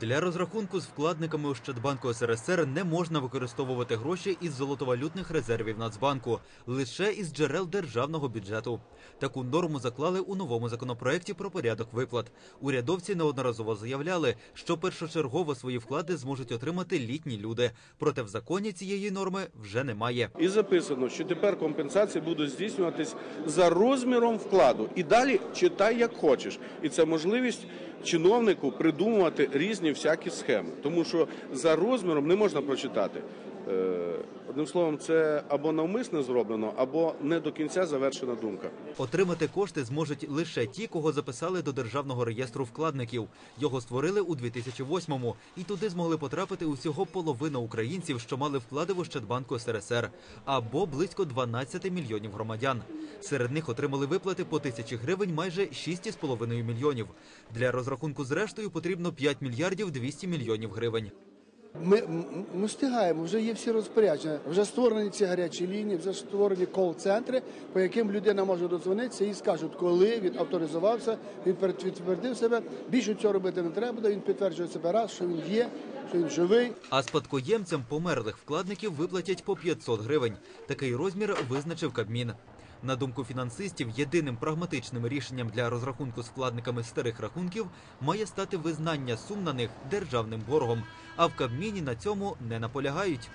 Для розрахунку з вкладниками Ощадбанку СРСР не можна використовувати гроші із золотовалютних резервів Нацбанку, лише із джерел державного бюджету. Таку норму заклали у новому законопроекті про порядок виплат. Урядовці неодноразово заявляли, що першочергово свої вклади зможуть отримати літні люди. Проте в законі цієї норми вже немає. І записано, що тепер компенсації будуть здійснюватись за розміром вкладу. І далі читай як хочеш. І це можливість чиновнику придумувати різні всякі схеми, тому що за розміром не можна прочитати. Одним словом, це або навмисно зроблено, або не до кінця завершена думка. Отримати кошти зможуть лише ті, кого записали до державного реєстру вкладників. Його створили у 2008-му, і туди змогли потрапити усього половина українців, що мали вклади в Ощадбанку СРСР, або близько 12 мільйонів громадян. Серед них отримали виплати по тисячі гривень майже 6,5 мільйонів. Для розрахунку з рештою потрібно 5 мільярдів 200 мільйонів гривень. Ми, ми встигаємо, вже є всі розпорядження, вже створені ці гарячі лінії, вже створені кол-центри, по яким людина може дозвонитися і скажуть, коли він авторизувався, він підтвердив себе. Більше цього робити не треба. Він підтверджує себе раз, що він є, що він живий. А спадкоємцям померлих вкладників виплатять по 500 гривень. Такий розмір визначив Кабмін. На думку фінансистів, єдиним прагматичним рішенням для розрахунку з вкладниками старих рахунків має стати визнання сум на них державним боргом. А в Кабміні на цьому не наполягають.